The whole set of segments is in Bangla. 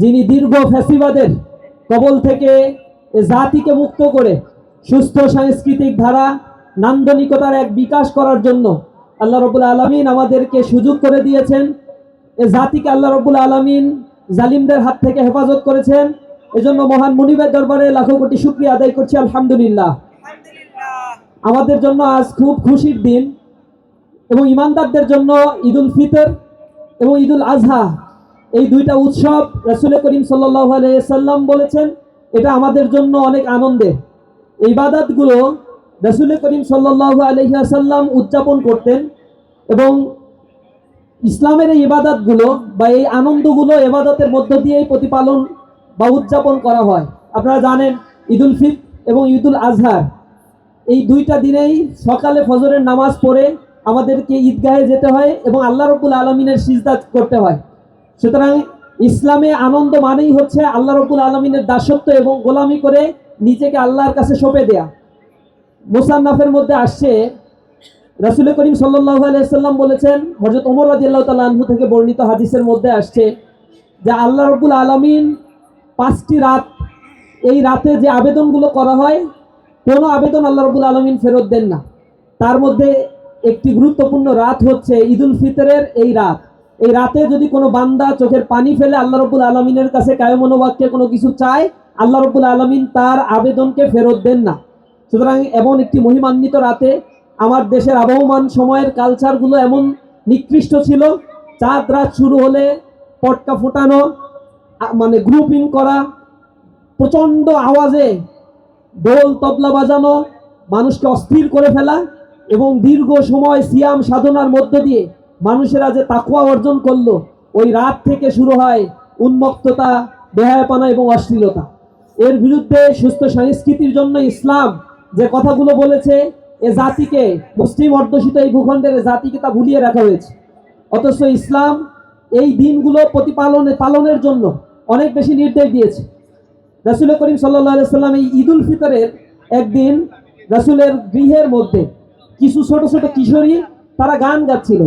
যিনি দীর্ঘ ফ্যাসিবাদের কবল থেকে এ জাতিকে মুক্ত করে সুস্থ সাংস্কৃতিক ধারা নান্দনিকতার এক বিকাশ করার জন্য আল্লাহ রবুল আলমিন আমাদেরকে সুযোগ করে দিয়েছেন। এ জাতিকে আল্লাহ রবুল আলমিন জালিমদের হাত থেকে হেফাজত করেছেন। এজন্য মহান মুনিবের দরবারে লাখো কোটি শুক্রিয়া আদায় করছি আলহামদুলিল্লাহ। আমাদের জন্য আজ খুব খুশির দিন এবং ইমানদারদের জন্য ঈদুল ফিতর এবং ঈদুল আজহা এই দুইটা উৎসব রসুল করিম সাল্লাহ সাল্লাম বলেছেন, এটা আমাদের জন্য অনেক আনন্দের ইবাদতগুলো রসুল করিম সাল্লাহ আলহিহাসাল্লাম উদযাপন করতেন এবং ইসলামের এই ইবাদতগুলো বা এই আনন্দগুলো এবাদতের মধ্য দিয়েই প্রতিপালন বা উদযাপন করা হয়। আপনারা জানেন, ঈদুল ফিত এবং ঈদুল আজহার এই দুইটা দিনেই সকালে ফজরের নামাজ পড়ে আমাদেরকে ঈদগাহে যেতে হয় এবং আল্লাহ রব্বুল আলমিনের সিজদা করতে হয়। সুতরাং ইসলামে আনন্দ মানেই হচ্ছে আল্লাহ রব্বুল আলমিনের দাসত্ব এবং গোলামি করে নিজেকে আল্লাহর কাছে সঁপে দেয়া। মুসান্নাফের মধ্যে আসছে রাসুল করিম সাল্লাহ আলাইসাল্লাম বলেছেন হজরত ওমর রাজি আল্লাহ তালু থেকে বর্ণিত হাদিসের মধ্যে আসছে যে আল্লাহ রব্বুল আলমিন পাঁচটি রাত, এই রাতে যে আবেদনগুলো করা হয়, কোনো আবেদন আল্লাহ রব্বুল আলমিন ফেরত দেন না। তার মধ্যে একটি গুরুত্বপূর্ণ রাত হচ্ছে ঈদুল ফিতরের এই রাত। এই রাতে যদি কোনো বান্দা চোখের পানি ফেলে আল্লাহ রব্বুল আলমিনের কাছে কায়মনোবাক্যে কোনো কিছু চায়, আল্লাহ রব্বুল আলমিন তার আবেদনকে ফেরত দেন না। সুতরাং এমন একটি মহিমান্বিত রাতে আমার দেশের আবহমান সময়ের কালচারগুলো এমন নিকৃষ্ট ছিল, চাঁদ রাত শুরু হলে পটকা ফোটানো মানে গ্রুপিং করা, প্রচণ্ড আওয়াজে ঢোল তবলা বাজানো, মানুষকে অস্থির করে ফেলা এবং দীর্ঘ সময় সিয়াম সাধনার মধ্য দিয়ে মানুষেরা যে তাকুয়া অর্জন করল, ওই রাত থেকে শুরু হয় উন্মুক্ততা বেহায়াপনা এবং অশ্লীলতা। এর বিরুদ্ধে সুস্থ সংস্কৃতির জন্য ইসলাম যে কথাগুলো বলেছে, এ জাতিকে, মুসলিম অধ্যুষিত এই ভূখণ্ডের জাতিকে তা ভুলিয়ে রাখা হয়েছে। অথচ ইসলাম এই দিনগুলো প্রতিপালনে, পালনের জন্য অনেক বেশি নির্দেশ দিয়েছে। রাসুল করিম সাল্লাহ সাল্লাম এই ঈদুল ফিতরের একদিন রাসুলের গৃহের মধ্যে কিছু ছোট ছোট কিশোরী তারা গান গাচ্ছিল।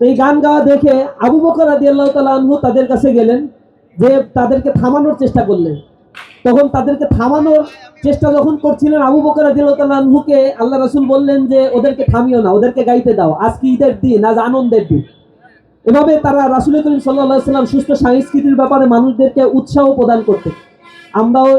তো এই গান গাওয়া দেখে আবু বকর আদি আল্লাহ তালু তাদের কাছে গেলেন, যে তাদেরকে থামানোর চেষ্টা করলেন। তখন তাদেরকে থামানোর চেষ্টা যখন করছিলেন, আবু বকর আদি আল্লাহ তালুকে আল্লাহ রসুল বললেন যে, ওদেরকে থামিও না, ওদেরকে গাইতে দাও। আজকে ঈদের দিন, আজ আনন্দের দিন। এভাবে তারা রাসুল করিম সাল্লাহ সাল্লাম সুস্থ সংস্কৃতির ব্যাপারে মানুষদেরকে উৎসাহ প্রদান করতে আমরাও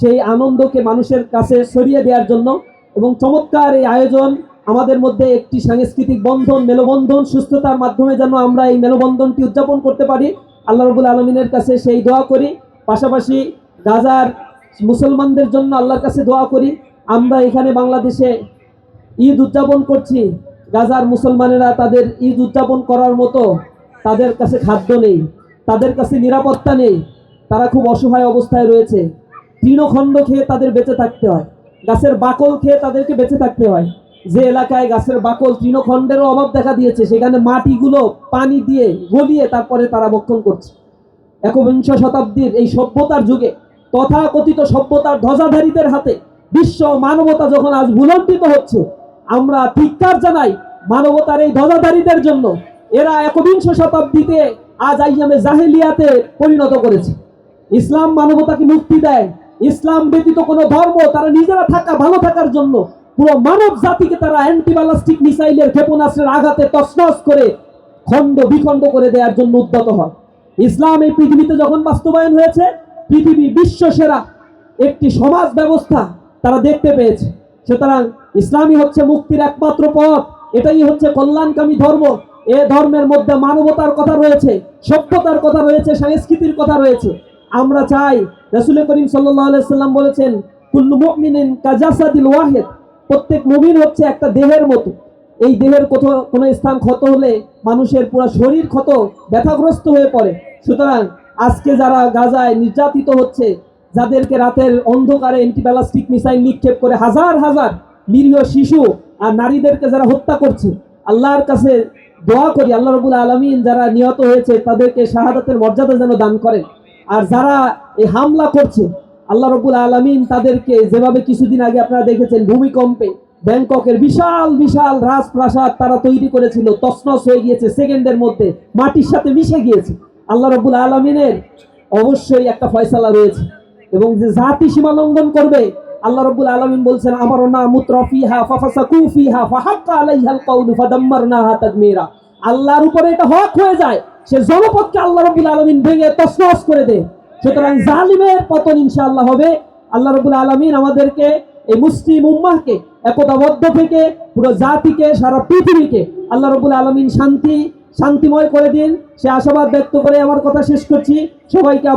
সেই আনন্দকে মানুষের কাছে সরিয়ে দেওয়ার জন্য এবং চমৎকার এই আয়োজন আমাদের মধ্যে একটি সাংস্কৃতিক বন্ধন, মেলবন্ধন, সুস্থতার মাধ্যমে যেন আমরা এই মেলবন্ধনটি উদযাপন করতে পারি। আল্লাহ রবুল আলমিনের কাছে সেই দোয়া করি। পাশাপাশি গাজার মুসলমানদের জন্য আল্লাহর কাছে দোয়া করি। আমরা এখানে বাংলাদেশে ঈদ উদযাপন করছি। গাজার মুসলমানেরা তাদের ঈদ উদযাপন করার মতো তাদের কাছে খাদ্য নেই, তাদের কাছে নিরাপত্তা নেই। তারা খুব অসহায় অবস্থায় রয়েছে। তৃণখণ্ড খেয়ে তাদের বেঁচে থাকতে হয়। গাছের বাকল খেয়ে তাদেরকে বেঁচে থাকতে হয়। যে এলাকায় গাছের বাকল তৃণখণ্ডেরও অভাব দেখা দিয়েছে, সেখানে মাটিগুলো পানি দিয়ে গলিয়ে তারপরে তারা বক্ষণ করছে। একবিংশ শতাব্দীর এই সভ্যতার যুগে তথাকথিত সভ্যতার ধ্বজাধারীদের হাতে বিশ্ব মানবতা যখন আজ ভুলণ্ঠিত হচ্ছে, আমরা ধিক্কার জানাই মানবতার এই ধ্বজাধারীদের জন্য। এরা একবিংশ শতাব্দীতে আজ আইয়ামে জাহেলিয়াতে পরিণত করেছে। ইসলাম মানবতাকে মুক্তি দেয়। ইসলাম ব্যতীত কোনো ধর্ম তারা নিজেরা থাকা, ভালো থাকার জন্য পুরো মানব জাতিকে তারা অ্যান্টিবালাস্টিক মিসাইলের ক্ষেপণাস্ত্রের আঘাতে তছনছ করে খণ্ড বিখণ্ড করে দেওয়ার জন্য উদ্যত হয় ইসলাম এই পৃথিবীতে যখন বাস্তবায়ন হয়েছে, পৃথিবী বিশ্ব সেরা একটি সমাজ ব্যবস্থা তারা দেখতে পেয়েছে। সুতরাং ইসলামই হচ্ছে মুক্তির একমাত্র পথ, এটাই হচ্ছে কল্যাণকামী ধর্ম। এ ধর্মের মধ্যে মানবতার কথা রয়েছে, সভ্যতার কথা রয়েছে, সংস্কৃতির কথা রয়েছে। আমরা চাই রসুল করিম সাল্লাম বলেছেন, কুল্লু মুমিনিন কাজাসাদিল ওয়াহেদ। প্রত্যেক মুমিন হচ্ছে একটা দেহের মতো। এই দেহের কোথাও কোনো স্থান ক্ষত হলে মানুষের পুরো শরীর ক্ষত, ব্যথাগ্রস্ত হয়ে পড়ে। সুতরাং আজকে যারা গাজায় নির্যাতিত হচ্ছে, যাদেরকে রাতের অন্ধকারে অ্যান্টিব্যালাস্টিক মিসাইল নিক্ষেপ করে হাজার হাজার নিরীহ শিশু আর নারীদেরকে যারা হত্যা করছে, আল্লাহর কাছে দোয়া করি, আল্লাহ রবুল আলমিন যারা নিহত হয়েছে, তাদেরকে শাহাদাতের মর্যাদা যেন দান করেন। আর যারা এই হামলা করছে আল্লাহ রবুল আলমিন তাদেরকে যেভাবে কিছুদিন আগে আপনারা দেখেছেন ভূমিকম্পে ব্যাংককের বিশাল বিশাল রাজপ্রাসাদ তারা তৈরি করেছিল, তছনছ হয়ে গিয়েছে সেকেন্ডের মধ্যে, মাটির সাথে মিশে গিয়েছে। আল্লাহ রবুল আলমিনের অবশ্যই একটা ফয়সালা রয়েছে এবং যে জাতি সীমা লঙ্ঘন করবে, আল্লাহ রাব্বুল আলামিন বলছেন আমার না মুত্রাফিহা ফাফাসাকু ফিহা ফাহাক্কা আলাইহাল কাউলু ফাদাম্মারনাহা তাদমীরা। আল্লাহর উপরে এটা হক হয়ে যায়, সে জনপদকে আল্লাহ রাব্বুল আলামিন ভেঙে তসনস করে দেয়। সুতরাং জালিমের পতন ইনশাআল্লাহ হবে। আল্লাহ রাব্বুল আলমিন আমাদেরকে এই মুসলিম উম্মাহকে, একতাবদ্ধ থেকে পুরো জাতিকে, সারা পৃথিবীকে আল্লাহ রাব্বুল আলমিন শান্তি, শান্তিময় করে দিন। সে আশাবাদ ব্যক্ত করে আমার কথা শেষ করছি। সবাইকে